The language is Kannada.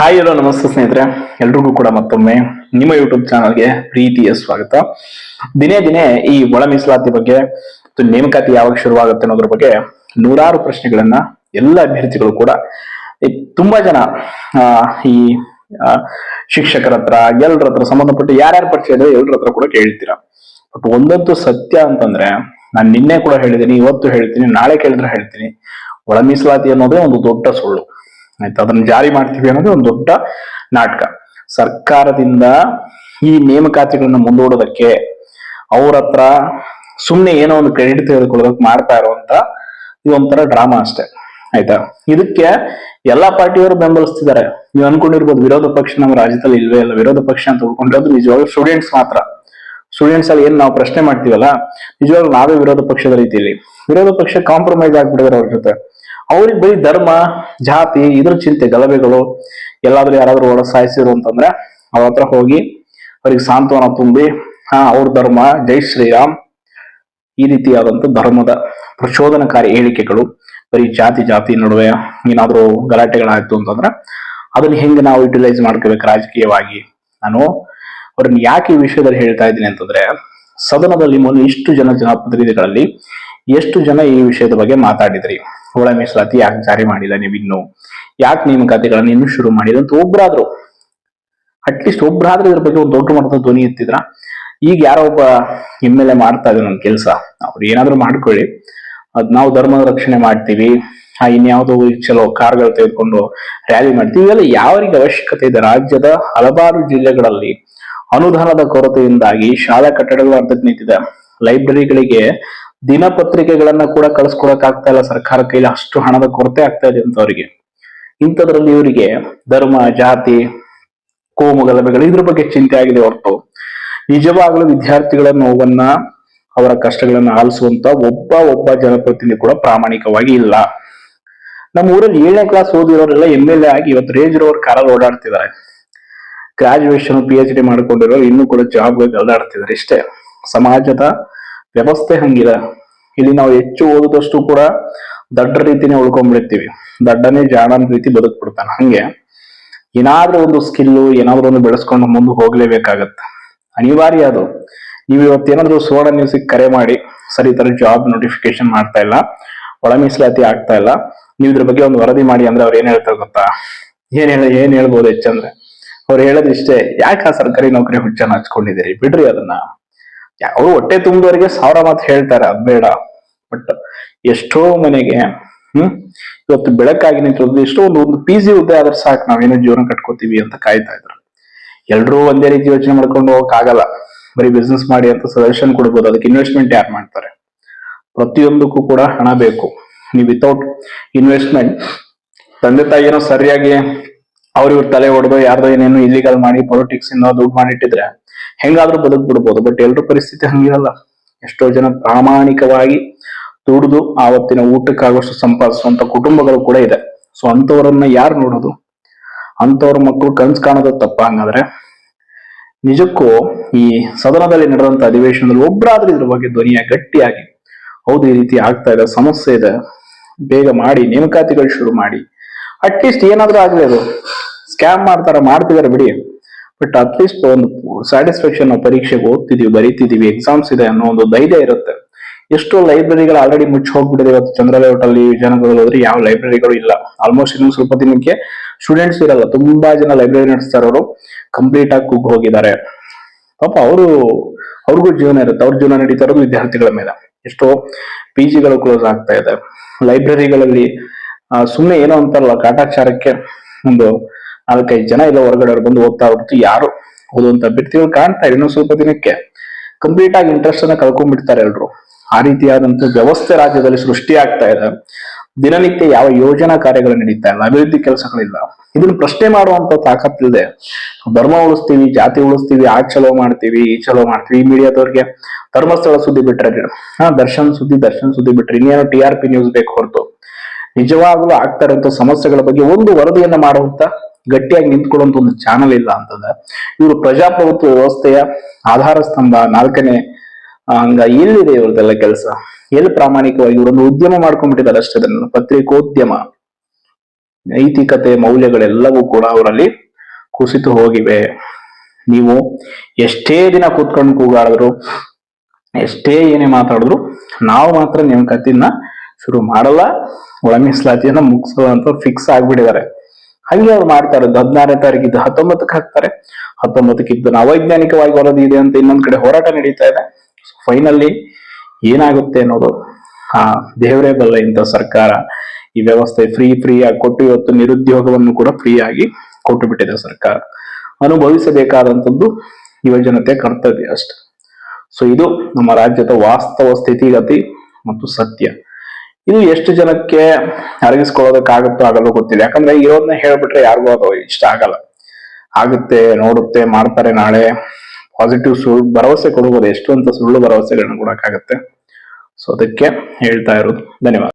ಹಾಯ್ ಹಲೋ ನಮಸ್ತೆ ಸ್ನೇಹಿತರೆ. ಎಲ್ರಿಗೂ ಕೂಡ ಮತ್ತೊಮ್ಮೆ ನಿಮ್ಮ ಯೂಟ್ಯೂಬ್ ಚಾನಲ್ಗೆ ಪ್ರೀತಿಯ ಸ್ವಾಗತ. ದಿನೇ ದಿನೇ ಈ ಒಳ ಮೀಸಲಾತಿ ಬಗ್ಗೆ ನೇಮಕಾತಿ ಯಾವಾಗ ಶುರುವಾಗುತ್ತೆ ಅನ್ನೋದ್ರ ಬಗ್ಗೆ ನೂರಾರು ಪ್ರಶ್ನೆಗಳನ್ನ ಎಲ್ಲ ಅಭ್ಯರ್ಥಿಗಳು ಕೂಡ ತುಂಬಾ ಜನ ಈ ಶಿಕ್ಷಕರ ಹತ್ರ ಎಲ್ಲರ ಹತ್ರ, ಸಂಬಂಧಪಟ್ಟು ಯಾರ್ಯಾರು ಪರಿಚಯ ಇದೆ ಎಲ್ರ ಹತ್ರ ಕೂಡ ಕೇಳ್ತೀರಾ. ಬಟ್ ಒಂದಂತೂ ಸತ್ಯ ಅಂತಂದ್ರೆ ನಾನು ನಿನ್ನೆ ಕೂಡ ಹೇಳಿದ್ದೀನಿ, ಇವತ್ತು ಹೇಳ್ತೀನಿ ನಾಳೆ ಕೇಳಿದ್ರೆ ಹೇಳ್ತೀನಿ. ಒಳ ಮೀಸಲಾತಿ ಅನ್ನೋದೇ ಒಂದು ದೊಡ್ಡ ಸುಳ್ಳು. ಆಯ್ತಾ? ಅದನ್ನ ಜಾರಿ ಮಾಡ್ತೀವಿ ಅನ್ನೋದು ಒಂದು ದೊಡ್ಡ ನಾಟಕ. ಸರ್ಕಾರದಿಂದ ಈ ನೇಮಕಾತಿಗಳನ್ನ ಮುಂದೂಡೋದಕ್ಕೆ ಅವ್ರ ಹತ್ರ ಸುಮ್ಮನೆ ಏನೋ ಒಂದು ಕ್ರೆಡಿಟ್ ತೆಗೆದುಕೊಳ್ಳೋದಕ್ಕೆ ಮಾಡ್ತಾ ಇರುವಂತ ಇದೊಂಥರ ಡ್ರಾಮಾ ಅಷ್ಟೇ. ಆಯ್ತಾ? ಇದಕ್ಕೆ ಎಲ್ಲಾ ಪಾರ್ಟಿಯವರು ಬೆಂಬಲಿಸ್ತಿದ್ದಾರೆ. ನೀವು ಅನ್ಕೊಂಡಿರ್ಬೋದು ವಿರೋಧ ಪಕ್ಷ ನಮ್ಮ ರಾಜ್ಯದಲ್ಲಿ ಇಲ್ವೇ ಇಲ್ಲ. ವಿರೋಧ ಪಕ್ಷ ಅಂತ ಉಳ್ಕೊಂಡಿರೋದು ನಿಜವಾಗ್ಲೂ ಸ್ಟೂಡೆಂಟ್ಸ್ ಮಾತ್ರ. ಸ್ಟೂಡೆಂಟ್ಸ್ ಅಲ್ಲಿ ಏನ್ ನಾವು ಪ್ರಶ್ನೆ ಮಾಡ್ತೀವಲ್ಲ, ನಿಜವಾಗ್ಲೂ ನಾವೇ ವಿರೋಧ ಪಕ್ಷದ ರೀತಿಯಲ್ಲಿ. ವಿರೋಧ ಪಕ್ಷ ಕಾಂಪ್ರಮೈಸ್ ಆಗ್ಬಿಟ್ಟಿದ್ದಾರೆ ಅವ್ರ ಜೊತೆ. ಅವ್ರಿಗೆ ಬರೀ ಧರ್ಮ, ಜಾತಿ, ಇದ್ರ ಚಿಂತೆ, ಗಲಭೆಗಳು ಎಲ್ಲಾದ್ರೂ ಯಾರಾದ್ರೂ ಒಳ ಸಾಯಿಸಿದ್ರು ಅಂತಂದ್ರೆ ಅವ್ರ ಹತ್ರ ಹೋಗಿ ಅವ್ರಿಗೆ ಸಾಂತ್ವನ ತುಂಬಿ, ಹಾ, ಅವ್ರ ಧರ್ಮ, ಜೈ ಶ್ರೀರಾಮ್, ಈ ರೀತಿಯಾದಂತ ಧರ್ಮದ ಪ್ರಚೋದನಕಾರಿ ಹೇಳಿಕೆಗಳು. ಬರೀ ಜಾತಿ ಜಾತಿ ನಡುವೆ ಏನಾದ್ರೂ ಗಲಾಟೆಗಳಾಯ್ತು ಅಂತಂದ್ರೆ ಅದನ್ನ ಹೆಂಗೆ ನಾವು ಯುಟಿಲೈಸ್ ಮಾಡ್ಕೋಬೇಕು ರಾಜಕೀಯವಾಗಿ? ನಾನು ಅವ್ರನ್ನ ಯಾಕೆ ಈ ವಿಷಯದಲ್ಲಿ ಹೇಳ್ತಾ ಇದ್ದೀನಿ ಅಂತಂದ್ರೆ, ಸದನದಲ್ಲಿ ಮೊನ್ನೆ ಇಷ್ಟು ಜನ ಜನಪ್ರತಿನಿಧಿಗಳಲ್ಲಿ ಎಷ್ಟು ಜನ ಈ ವಿಷಯದ ಬಗ್ಗೆ ಮಾತಾಡಿದ್ರಿ? ಒಳ ಮೀಸಲಾತಿ ಯಾಕೆ ಜಾರಿ ಮಾಡಿಲ್ಲ ನೀವು ಇನ್ನು? ಯಾಕೆ ನೇಮಕಾತಿಗಳನ್ನ ಇನ್ನು ಶುರು ಮಾಡಿಲ್ಲ ಅಂತ ಒಬ್ರಾದ್ರು? ಅಟ್ಲೀಸ್ಟ್ ಒಬ್ರಾದ್ರೂ ಇದ್ರ ಬಗ್ಗೆ ಒಂದು ದೊಡ್ಡ ಮಟ್ಟದ ಧ್ವನಿ ಎತ್ತಿದ್ರ? ಈಗ ಯಾರೋ ಒಬ್ಬ ಎಂ ಎಲ್ ಎ ಮಾಡ್ತಾ ಇದ್ರು ನನ್ನ ಕೆಲಸ. ಅವ್ರು ಏನಾದ್ರು ಮಾಡ್ಕೊಳ್ಳಿ. ಅದ್ ನಾವು ಧರ್ಮದ ರಕ್ಷಣೆ ಮಾಡ್ತೀವಿ. ಆ ಇನ್ಯಾವುದೋ ಚಲೋ ಕಾರ್ಗಳು ತೆಗೆದುಕೊಂಡು ರ್ಯಾಲಿ ಮಾಡ್ತೀವಿ. ಇವೆಲ್ಲ ಯಾವರಿಗೆ ಅವಶ್ಯಕತೆ ಇದೆ? ರಾಜ್ಯದ ಹಲವಾರು ಜಿಲ್ಲೆಗಳಲ್ಲಿ ಅನುದಾನದ ಕೊರತೆಯಿಂದಾಗಿ ಶಾಲಾ ಕಟ್ಟಡಗಳು ಅರ್ಧಕ್ಕೆ ನಿಂತಿದೆ. ಲೈಬ್ರರಿಗಳಿಗೆ ದಿನಪತ್ರಿಕೆಗಳನ್ನ ಕೂಡ ಕಳಿಸ್ಕೊಡಕ್ ಆಗ್ತಾ ಇಲ್ಲ. ಸರ್ಕಾರ ಕೈಲಿ ಅಷ್ಟು ಹಣದ ಕೊರತೆ ಆಗ್ತಾ ಇದೆ ಅಂತ ಅವರಿಗೆ ಇಂಥದ್ರಲ್ಲಿ ಇವರಿಗೆ ಧರ್ಮ, ಜಾತಿ, ಕೋಮು ಗಲಭೆಗಳು ಇದ್ರ ಬಗ್ಗೆ ಚಿಂತೆ ಆಗಿದೆ ಹೊರತು. ನಿಜವಾಗ್ಲೂ ವಿದ್ಯಾರ್ಥಿಗಳ ನೋವನ್ನ, ಅವರ ಕಷ್ಟಗಳನ್ನ ಆಲಿಸುವಂತ ಒಬ್ಬ ಒಬ್ಬ ಜನಪ್ರತಿನಿಧಿ ಕೂಡ ಪ್ರಾಮಾಣಿಕವಾಗಿ ಇಲ್ಲ. ನಮ್ಮ ಊರಲ್ಲಿ ಏಳನೇ ಕ್ಲಾಸ್ ಓದಿರೋರೆಲ್ಲ ಎಂ ಎಲ್ ಎ ಆಗಿ ಇವತ್ತು ರೇಜ್ ರೋವರ್ ಕಾರಲ್ಲಿ ಓಡಾಡ್ತಿದ್ದಾರೆ. ಗ್ರಾಜುಯೇಷನ್ ಪಿ ಎಚ್ ಡಿ ಮಾಡ್ಕೊಂಡಿರೋ ಇನ್ನೂ ಕೂಡ ಜಾಬ್ ಅಲ್ದಾಡ್ತಿದ್ದಾರೆ ಇಷ್ಟೇ. ಸಮಾಜದ ವ್ಯವಸ್ಥೆ ಹಂಗಿದೆ. ಇಲ್ಲಿ ನಾವು ಹೆಚ್ಚು ಓದಿದಷ್ಟು ಕೂಡ ದಡ್ಡ ರೀತಿನೇ ಉಳ್ಕೊಂಡ್ಬಿಡ್ತೀವಿ. ದಡ್ಡನೇ ಜಾಣನ ರೀತಿ ಬದುಕ್ಬಿಡ್ತಾನೆ. ಹಂಗೆ ಏನಾದ್ರೂ ಒಂದು ಸ್ಕಿಲ್ಲು ಏನಾದ್ರೂ ಒಂದು ಬೆಳೆಸ್ಕೊಂಡು ಮುಂದೆ ಹೋಗ್ಲೇಬೇಕಾಗತ್ತೆ. ಅನಿವಾರ್ಯ ಅದು. ನೀವು ಇವತ್ತೇನಾದ್ರೂ ಸುವರ್ಣ ನ್ಯೂಸಿಗೆ ಕರೆ ಮಾಡಿ, ಸರಿ ತರ ಜಾಬ್ ನೋಟಿಫಿಕೇಶನ್ ಮಾಡ್ತಾ ಇಲ್ಲ, ಒಳ ಮೀಸಲಾತಿ ಆಗ್ತಾ ಇಲ್ಲ, ನೀವು ಇದ್ರ ಬಗ್ಗೆ ಒಂದು ವರದಿ ಮಾಡಿ ಅಂದ್ರೆ ಅವ್ರು ಏನ್ ಹೇಳ್ತಾರೆ ಗೊತ್ತಾ? ಏನ್ ಹೇಳ, ಏನ್ ಹೇಳ್ಬೋದು ಹೆಚ್ಚಂದ್ರೆ ಅವ್ರು ಹೇಳೋದು ಯಾಕೆ ಆ ಸರ್ಕಾರಿ ನೌಕರಿ ಹುಚ್ಚನ್ನ ಹಚ್ಕೊಂಡಿದ್ದೀರಿ? ಬಿಡ್ರಿ ಅದನ್ನ. ಅವ್ರು ಹೊಟ್ಟೆ ತುಂಬಿದವರಿಗೆ ಸಾವಿರ ಮಾತು ಹೇಳ್ತಾರೆ, ಅದ್ ಬೇಡ. ಬಟ್ ಎಷ್ಟೋ ಮನೆಗೆ, ಹ್ಮ್? ಇವತ್ತು ಬೆಳಕಾಗಿ ನಿಂತಿರೋದು ಎಷ್ಟೋ ಒಂದು ಒಂದು ಪಿ ಜಿ ಹುದ್ದೆ ಆದ್ರೆ ಸಾಕು ನಾವೇನೋ ಜೀವನ ಕಟ್ಕೋತೀವಿ ಅಂತ ಕಾಯ್ತಾ ಇದ್ರು. ಎಲ್ರೂ ಒಂದೇ ರೀತಿ ಯೋಚನೆ ಮಾಡ್ಕೊಂಡು ಹೋಗಕ್ ಆಗಲ್ಲ ಬರೀ ಬಿಸ್ನೆಸ್ ಮಾಡಿ ಅಂತ ಸಜೆಷನ್ ಕೊಡ್ಬೋದು, ಅದಕ್ಕೆ ಇನ್ವೆಸ್ಟ್ಮೆಂಟ್ ಯಾರು ಮಾಡ್ತಾರೆ? ಪ್ರತಿಯೊಂದಕ್ಕೂ ಕೂಡ ಹಣ ಬೇಕು. ನೀವು ವಿತೌಟ್ ಇನ್ವೆಸ್ಟ್ಮೆಂಟ್ ತಂದೆ ತಾಯಿ ಏನೋ ಸರಿಯಾಗಿ ಅವ್ರ ಇವ್ರ ತಲೆ ಹೊಡೆದು ಯಾರ್ದೋ ಏನೇನು ಇಲ್ಲಿಗಲ್ ಮಾಡಿ ಪೊಲಿಟಿಕ್ಸ್ ಇಂದ ದುಡ್ಡು ಮಾಡಿಟ್ಟಿದ್ರೆ ಹೆಂಗಾದ್ರೂ ಬದುಕ್ ಬಿಡ್ಬೋದು ಬಟ್ ಎಲ್ರ ಪರಿಸ್ಥಿತಿ ಹಂಗಿರಲ್ಲ. ಎಷ್ಟೋ ಜನ ಪ್ರಾಮಾಣಿಕವಾಗಿ ದುಡಿದು ಆವತ್ತಿನ ಊಟಕ್ಕಾಗುವಷ್ಟು ಸಂಪಾದಿಸುವಂತ ಕುಟುಂಬಗಳು ಕೂಡ ಇದೆ. ಸೊ ಅಂತವರನ್ನ ಯಾರು ನೋಡೋದು? ಅಂತವ್ರ ಮಕ್ಕಳು ಕನ್ಸ್ ಕಾಣೋದು ತಪ್ಪ ಹಂಗಾದ್ರೆ? ನಿಜಕ್ಕೂ ಈ ಸದನದಲ್ಲಿ ನಡೆದಂತ ಅಧಿವೇಶನದಲ್ಲಿ ಒಬ್ಬರಾದ್ರೂ ಇದ್ರ ಬಗ್ಗೆ ಧ್ವನಿಯ ಗಟ್ಟಿಯಾಗಿ, ಹೌದು, ಈ ರೀತಿ ಆಗ್ತಾ ಇದೆ, ಸಮಸ್ಯೆ ಇದೆ, ಬೇಗ ಮಾಡಿ, ನೇಮಕಾತಿಗಳು ಶುರು ಮಾಡಿ. ಅಟ್ಲೀಸ್ಟ್ ಏನಾದ್ರೂ ಆಗಲಿ ಅದು. ಸ್ಕ್ಯಾಮ್ ಮಾಡ್ತಾರ, ಮಾಡ್ತಿದಾರೆ ಬಿಡಿ. ಬಟ್ ಅಟ್ಲೀಸ್ಟ್ ಒಂದು ಸ್ಯಾಟಿಸ್ಫ್ಯಾಕ್ಷನ್ ಪರೀಕ್ಷೆಗೆ ಓದ್ತಿದೀವಿ, ಬರೀತಿದೀವಿ ಎಕ್ಸಾಮ್ಸ್ ಇದೆ ಅನ್ನೋ ಒಂದು ಧೈರ್ಯ ಇರುತ್ತೆ. ಎಷ್ಟೋ ಲೈಬ್ರರಿಗಳು ಆಲ್ರೆಡಿ ಮುಚ್ಚಿ ಹೋಗ್ಬಿಟ್ಟಿದೆ. ಇವತ್ತು ಚಂದ್ರ ಲೇಔಟ್ ಅಲ್ಲಿ ವಿಜಯನಗರದಲ್ಲಿ ಹೋದ್ರೆ ಯಾವ ಲೈಬ್ರರಿಗಳು ಇಲ್ಲ. ಆಲ್ಮೋಸ್ಟ್ ಇನ್ನೊಂದು ಸ್ವಲ್ಪ ದಿನಕ್ಕೆ ಸ್ಟೂಡೆಂಟ್ಸ್ ಇರಲ್ಲ, ತುಂಬಾ ಜನ ಲೈಬ್ರರಿ ನಡೆಸ್ತಾ ಇರೋರು ಕಂಪ್ಲೀಟ್ ಆಗಿ ಕೂಗ್ ಹೋಗಿದ್ದಾರೆ. ಪಾಪ ಅವರು, ಅವ್ರಿಗೂ ಜೀವನ ಇರುತ್ತೆ. ಅವ್ರ ಜೀವನ ನಡೀತಾ ಇರೋದು ವಿದ್ಯಾರ್ಥಿಗಳ ಮೇಲೆ. ಎಷ್ಟೋ ಪಿ ಜಿಗಳು ಕ್ಲೋಸ್ ಆಗ್ತಾ ಇದೆ. ಲೈಬ್ರರಿಗಳಲ್ಲಿ ಸುಮ್ಮನೆ ಏನೋ ಅಂತಾರಲ್ಲ ಕಾಟಾಚಾರಕ್ಕೆ ಒಂದು ನಾಲ್ಕೈದು ಜನ ಇಲ್ಲ ಹೊರಗಡೆ ಅವ್ರು ಬಂದು ಓದ್ತಾ ಹೊರತು ಯಾರು ಓದುವಂತ ಅಭ್ಯರ್ಥಿಗಳು ಕಾಣ್ತಾ ಇನ್ನೊಂದು ಸ್ವಲ್ಪ ದಿನಕ್ಕೆ. ಕಂಪ್ಲೀಟ್ ಆಗಿ ಇಂಟ್ರೆಸ್ಟ್ ಅನ್ನ ಕಳ್ಕೊಂಡ್ಬಿಡ್ತಾರೆ ಎಲ್ರು. ಆ ರೀತಿಯಾದಂತಹ ವ್ಯವಸ್ಥೆ ರಾಜ್ಯದಲ್ಲಿ ಸೃಷ್ಟಿ ಆಗ್ತಾ ಇದೆ. ದಿನನಿತ್ಯ ಯಾವ ಯೋಜನಾ ಕಾರ್ಯಗಳು ನಡೀತಾ ಇಲ್ಲ, ಅಭಿವೃದ್ಧಿ ಕೆಲಸಗಳಿಲ್ಲ. ಇದನ್ನು ಪ್ರಶ್ನೆ ಮಾಡುವಂತ ತಾಕತ್ತಿದೆ ಧರ್ಮ ಉಳಿಸ್ತೀವಿ, ಜಾತಿ ಉಳಿಸ್ತೀವಿ, ಆ ಚಲೋ ಮಾಡ್ತೀವಿ, ಈ ಚಲೋ ಮಾಡ್ತೀವಿ, ಈ ಮೀಡಿಯಾದವ್ರಿಗೆ ಧರ್ಮಸ್ಥಳ ಸುದ್ದಿ ಬಿಟ್ರೆ ಹಾ, ದರ್ಶನ್ ಸುದ್ದಿ ದರ್ಶನ್ ಸುದ್ದಿ ಬಿಟ್ರೆ ಇನ್ನೇನು ಟಿ ಆರ್ ಪಿ ನ್ಯೂಸ್ ಬೇಕು ಹೊರತು. ನಿಜವಾಗ್ಲೂ ಆಗ್ತಾ ಇರುವಂತ ಸಮಸ್ಯೆಗಳ ಬಗ್ಗೆ ಒಂದು ವರದಿಯನ್ನ ಮಾಡುವಂತ ಗಟ್ಟಿಯಾಗಿ ನಿಂತ್ಕೊಳ್ಳುವಂತ ಒಂದು ಚಾನಲ್ ಇಲ್ಲ ಅಂತಂದ್ರೆ ಇವರು ಪ್ರಜಾಪ್ರಭುತ್ವ ವ್ಯವಸ್ಥೆಯ ಆಧಾರ ಸ್ತಂಭ ನಾಲ್ಕನೇ ಹಂಗ ಎಲ್ಲಿದೆ ಇವ್ರದೆಲ್ಲ ಕೆಲಸ? ಎಲ್ಲಿ ಪ್ರಾಮಾಣಿಕವಾಗಿ ಇವರೊಂದು ಉದ್ಯಮ ಮಾಡ್ಕೊಂಡ್ಬಿಟ್ಟಿದ್ದಾರೆ ಅಷ್ಟೇ ಅದನ್ನು, ಪತ್ರಿಕೋದ್ಯಮ. ನೈತಿಕತೆ, ಮೌಲ್ಯಗಳೆಲ್ಲವೂ ಕೂಡ ಅವರಲ್ಲಿ ಕುಸಿತು ಹೋಗಿವೆ. ನೀವು ಎಷ್ಟೇ ದಿನ ಕೂತ್ಕೊಂಡು ಕೂಗಾಡಿದ್ರು, ಎಷ್ಟೇ ಏನೇ ಮಾತಾಡಿದ್ರು, ನಾವು ಮಾತ್ರ ನೇಮಕಾತಿನ ಶುರು ಮಾಡಲ್ಲ ಒಳ ಮೀಸಲಾತಿಯನ್ನ ಫಿಕ್ಸ್ ಆಗ್ಬಿಟ್ಟಿದ್ದಾರೆ. ಹಂಗೆ ಅವ್ರು ಮಾಡ್ತಾರೆ, ಹದಿನಾರನೇ ತಾರೀಕಿದ್ದು ಹತ್ತೊಂಬತ್ತಕ್ಕೆ ಹಾಕ್ತಾರೆ. ಹತ್ತೊಂಬತ್ತಕ್ಕಿದ್ದು ಅವೈಜ್ಞಾನಿಕವಾಗಿ ವರದಿ ಇದೆ ಅಂತ ಇನ್ನೊಂದ್ ಕಡೆ ಹೋರಾಟ ನಡೀತಾ ಇದೆ. ಫೈನಲ್ಲಿ ಏನಾಗುತ್ತೆ ಅನ್ನೋದು, ಆ, ದೇವರೇ ಬಲ್ಲ ಇಂಥ ಸರ್ಕಾರ ಈ ವ್ಯವಸ್ಥೆ ಫ್ರೀ ಫ್ರೀ ಆಗಿ ಕೊಟ್ಟು ಇವತ್ತು ನಿರುದ್ಯೋಗವನ್ನು ಕೂಡ ಫ್ರೀ ಆಗಿ ಕೊಟ್ಟು ಬಿಟ್ಟಿದೆ ಸರ್ಕಾರ. ಅನುಭವಿಸಬೇಕಾದಂಥದ್ದು ಯುವ ಜನತೆ ಕರ್ತವ್ಯ ಅಷ್ಟೆ. ಸೊ ಇದು ನಮ್ಮ ರಾಜ್ಯದ ವಾಸ್ತವ ಸ್ಥಿತಿಗತಿ ಮತ್ತು ಸತ್ಯ. ಇದು ಎಷ್ಟು ಜನಕ್ಕೆ ಅರಗಿಸ್ಕೊಳ್ಳೋದಕ್ಕಾಗುತ್ತೋ ಆಗಲ್ಲೋ ಗೊತ್ತಿಲ್ಲ. ಯಾಕಂದ್ರೆ ಇರೋದನ್ನ ಹೇಳ್ಬಿಟ್ರೆ ಯಾರಿಗೂ ಅದು ಇಷ್ಟ ಆಗಲ್ಲ. ಆಗುತ್ತೆ, ನೋಡುತ್ತೆ, ಮಾಡ್ತಾರೆ ನಾಳೆ. ಪಾಸಿಟಿವ್ ಸುಳ್ಳು ಭರವಸೆ ಕೊಡುವುದು ಎಷ್ಟು ಅಂತ ಸುಳ್ಳು ಭರವಸೆಗಳನ್ನ ಕೊಡಕ್ಕಾಗತ್ತೆ. ಸೊ ಅದಕ್ಕೆ ಹೇಳ್ತಾ ಇರೋದು. ಧನ್ಯವಾದ.